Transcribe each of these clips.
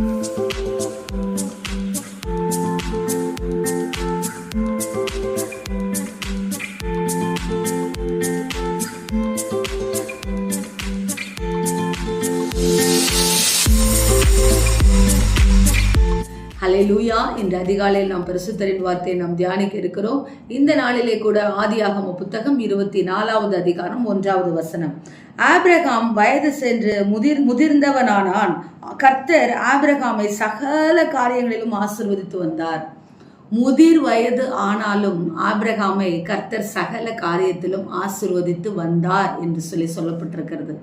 Mm-hmm. ஹalleluya. இன்று அதிகாலையில் நாம் பரிசுத்தரின் வார்த்தையை நாம் தியானிக்க இருக்கிறோம். இந்த நாளிலே கூட ஆதியாகம புத்தகம் இருபத்தி நாலாவது அதிகாரம் ஒன்றாவது வசனம். ஆப்ரகாம் வயது சென்று முதிர் முதிர்ந்தவனானான். கர்த்தர் ஆபிரகாமை சகல காரியங்களிலும் ஆசிர்வதித்து வந்தார். முதிர் வயது ஆனாலும் ஆபிரகாமை கர்த்தர் சகல காரியத்திலும் ஆசிர்வதித்து வந்தார் என்று சொல்லி சொல்லப்பட்டிருக்கிறது.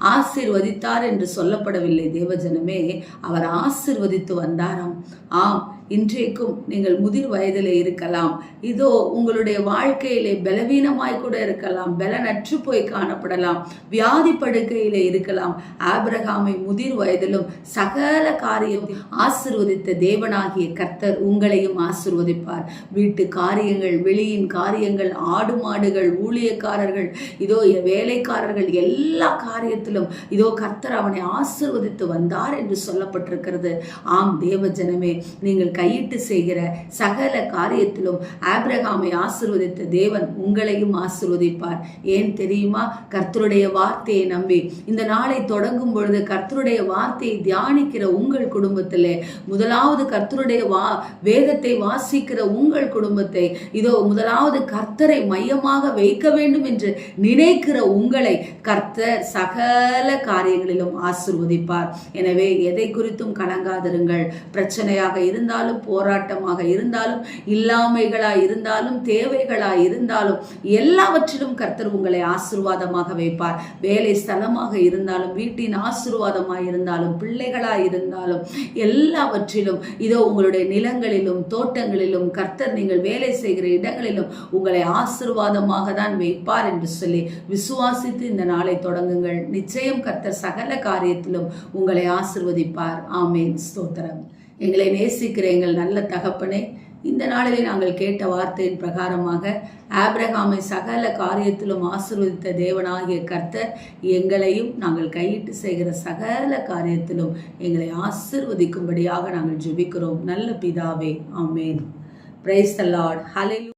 ஆசிர்வதித்தார் என்று சொல்லப்படவில்லை தேவஜனமே அவர் ஆசிர்வதித்து வந்தாராம். ஆம் இன்றைக்கும் நீங்கள் முதிர் வயதில் இருக்கலாம். இதோ உங்களுடைய வாழ்க்கையிலே பலவீனமாய் கூட இருக்கலாம். பலனற்று போய் காணப்படலாம். வியாதி படுக்கையிலே இருக்கலாம். ஆபிரகாமை முதிர் வயதிலும் சகல காரியம் ஆசிர்வதித்த தேவனாகிய கர்த்தர் உங்களையும் ஆசிர்வதிப்பார். வீட்டு காரியங்கள் வெளியின் காரியங்கள் ஆடு மாடுகள் ஊழியக்காரர்கள் இதோ வேலைக்காரர்கள் எல்லா காரியத்திலும் இதோ கர்த்தர் அவனை ஆசிர்வதித்து வந்தார் என்று சொல்லப்பட்டிருக்கிறது. ஆம் தேவ ஜனமே நீங்கள் கையிட்டு செய்கிற சகல காரியத்திலும் ஆபிரகாமை ஆசிர்வதித்த தேவன் உங்களையும் ஆசிர்வதிப்பார். ஏன் தெரியுமா? கர்த்தருடைய வார்த்தையை நம்பி. இந்த நாளை தொடங்கும் பொழுது கர்த்தருடைய வார்த்தையை தியானிக்கிற உங்கள் குடும்பத்தில் முதலாவது கர்த்தருடைய வா வேதத்தை வாசிக்கிற உங்கள் குடும்பத்தை இதோ முதலாவது கர்த்தரை மையமாக வைக்க வேண்டும் என்று நினைக்கிற உங்களை கர்த்தர் சகல காரியங்களிலும் ஆசிர்வதிப்பார். எனவே எதை குறித்தும் கலங்காதிருங்கள். பிரச்சனையாக இருந்தால் இருந்தாலும் போராட்டமாக இருந்தாலும் இல்லாமைகளாக இருந்தாலும் தேவைகளாக இருந்தாலும் எல்லாவற்றிலும் கர்த்தர் உங்களை ஆசிர்வாதமாக வைப்பார். வேலை ஸ்தலமாக இருந்தாலும் வீட்டின் ஆசிர்வாதமாக இருந்தாலும் பிள்ளைகளாக இருந்தாலும் எல்லாவற்றிலும் இதோ உங்களுடைய நிலங்களிலும் தோட்டங்களிலும் கர்த்தர் நீங்கள் வேலை செய்கிற இடங்களிலும் உங்களை ஆசிர்வாதமாக தான் வைப்பார் என்று சொல்லி விசுவாசித்து இந்த நாளை தொடங்குங்கள். நிச்சயம் கர்த்தர் சகல காரியத்திலும் உங்களை ஆசிர்வதிப்பார். ஆமேன். ஸ்தோத்திரம். எங்களை நேசிக்கிற எங்கள் நல்ல தகப்பனே இந்த நாளிலே நாங்கள் கேட்ட வார்த்தையின் பிரகாரமாக ஆப்ரஹாமை சகல காரியத்திலும் ஆசிர்வதித்த தேவனாகிய கர்த்தர் எங்களையும் நாங்கள் கையிட்டு செய்கிற சகல காரியத்திலும் எங்களை ஆசிர்வதிக்கும்படியாக நாங்கள் ஜெபிக்கிறோம். நல்ல பிதாவே ஆமேன். Praise the Lord ஹலெலு